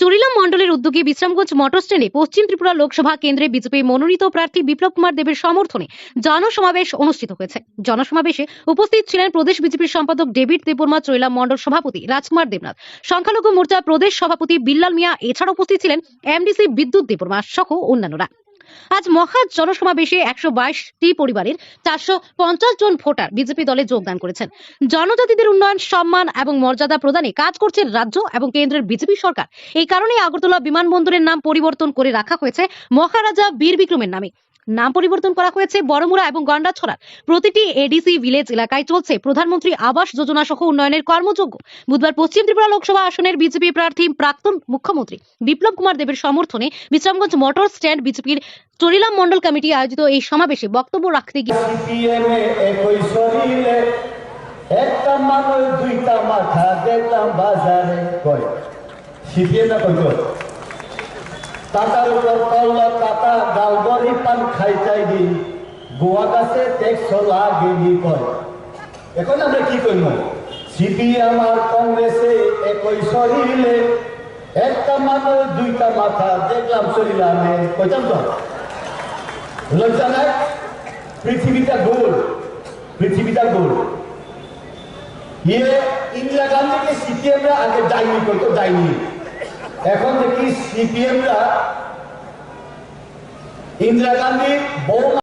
চরিলাম মণ্ডলের উদ্যোগে বিশ্রামগঞ্জ মোটর স্ট্যান্ডে পশ্চিম ত্রিপুরা লোকসভা কেন্দ্রে বিজেপি মনোনীত প্রার্থী বিপ্লব কুমার দেবের সমর্থনে জনসমাবেশ অনুষ্ঠিত হয়েছে। জনসমাবেশে উপস্থিত ছিলেন প্রদেশ বিজেপির সম্পাদক ডেভিড দেববর্মা, চরিলাম মন্ডল সভাপতি রাজকুমার দেবনাথ, সংখ্যালঘু মোর্চা প্রদেশ সভাপতি বিল্লাল মিয়া এছাড়া উপস্থিত ছিলেন এমডিসি বিদ্যুৎ দেববর্মা সহ অন্যান্যরা। আজ মহা জনসমাবেশে একশো বাইশটি পরিবারের চারশো পঞ্চাশ জন ভোটার বিজেপি দলে যোগদান করেছেন। জনজাতিদের উন্নয়ন, সম্মান এবং মর্যাদা প্রদানে কাজ করছে রাজ্য এবং কেন্দ্রের বিজেপি সরকার। এই কারণে আগরতলা বিমানবন্দরের নাম পরিবর্তন করে রাখা হয়েছে মহারাজা বীর বিক্রমের নামে। নাম পরিবর্তন করা হয়েছে বড়মুড়া এবং গন্ডাছড়ার। প্রতিটি এডিসি ভিলেজ এলাকায় চলছে প্রধানমন্ত্রী আবাস যোজনা সহ উন্নয়নের কর্মযোগ্য বুধবার পশ্চিম ত্রিপুরা লোকসভা আসনের বিজেপি প্রার্থী প্রাক্তন মুখ্যমন্ত্রী বিপ্লব কুমার দেবের সমর্থনে বিশ্রামগঞ্জ মোটর স্ট্যান্ড বিজেপির চরিলাম মন্ডল কমিটি আয়োজিত এই সমাবেশে বক্তব্য রাখতে গিয়ে একটা মানুষ, দুইটা মাথা দেখলাম বাজারে কয় সিপিএম না টাকার উপর কল্ল কাটা গালগরি পান খাই চাই দি গোয়া গাছে ট্যাক্স লাগেনি কয়। এখন আমরা কি করব সিপিএম আর কংগ্রেসে একই শরীরে, একটা মানুষ, দুইটা মাথা, দেখলাম শরীরামে কইতাম তো? লজ্জা নাই? পৃথিবীটা গোল পৃথিবীটা গোল। ইয়ে ইন্দিরা গান্ধীকে সিপিএমরা আগে যায়নি করতো যায়নি এখন দেখি সিপিএমরা ইন্দিরা গান্ধী বউ